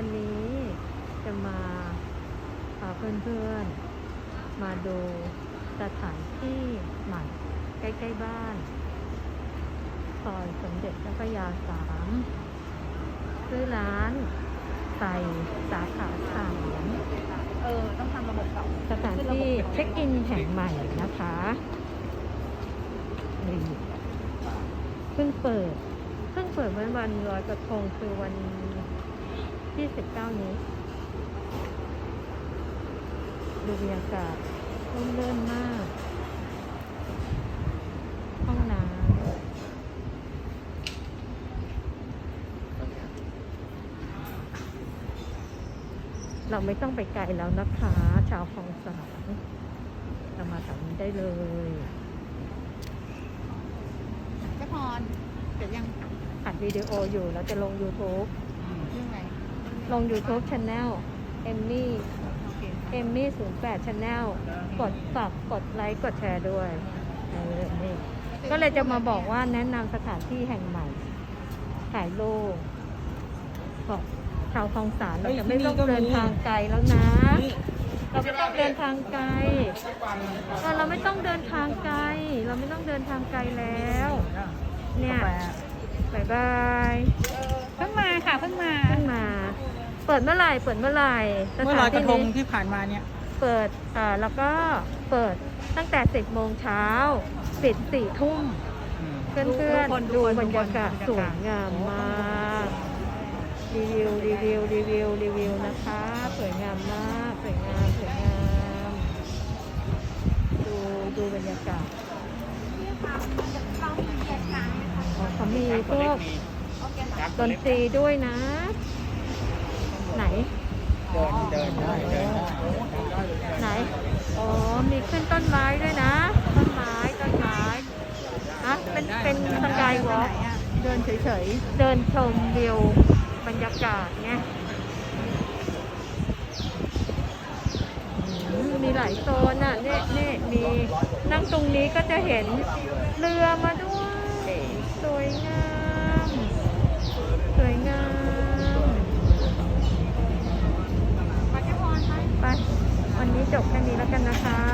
วันนี้จะมาพาเพื่อนๆ มาดูสถานที่ใหม่ใกล้ๆบ้านซอยสมเด็จเจ้าพระยาสามซื้อร้านใส่สาขาสามเออ ต้องทำระบบเก่าสถานที่เช็คอินแห่งใหม่นะคะนี่เพิ่งเปิด เพิ่งเปิดเมื่อวันลอยกระทงคือวัน ที่19นี้ ดูบรรยากาศร่มรื่นมาก ห้องน้ำเราไม่ต้องไปไกลแล้วนะคะ ชาวคลองสานเรามาแถวนี้ได้เลยเจ้าพรเดี๋ยวยังอัดวิดีโออยู่แล้วจะลง YouTube เรื่องอะไร ลง YouTube Channel เอมมี่โอเคเอมมี่08 Channel กดฝากกดไลค์กดแชร์ด้วยเออนี่ก็เลยจะมาบอกว่าแนะนำสถานที่แห่งใหม่ถ่ายรูปบอกชาวคลองสานเราจะไม่ต้องเดินทางไกลแล้วนะ เราไม่ต้องเดินทางไกลเออเราไม่ต้องเดินทางไกล เราไม่ต้องเดินทางไกลแล้ว เนี่ยบายบาย เพิ่งมาค่ะ เพิ่งมา ขึ้นมา เปิดเมื่อไหร่เปิดเมื่อไหร่สเมื่อถาลอนยกระที่ทงนี้ที่ผ่านมาเนี่ย เปิดอ่าแล้วก็เปิดตั้งแต่ 10โมงเช้าปิด4ทุ่มเพื่อนๆดูบรรยากาศสวยงามมากรีวิวรีวิวรีวิวรีวิวนะคะสวยงามมากสวยงามสวยงามดูดูบรรยากาศอ๋อเขามีพวกดนตรีด้วยนะไหน เดินเดินได้เดินได้ไหน อ๋อ มีขึ้นต้นไม้ด้วยนะ ต้นไม้ ต้นไม้อะเป็น เป็นสกายวอล์กเดินเฉยเดินชมวิวบรรยากาศไงอืมมีหลายโซนอะเนี่ยเนี่ยมีนั่งตรงนี้ก็จะเห็นเรือมาด้วย สวยงาม จบแค่นี้แล้วกันนะคะ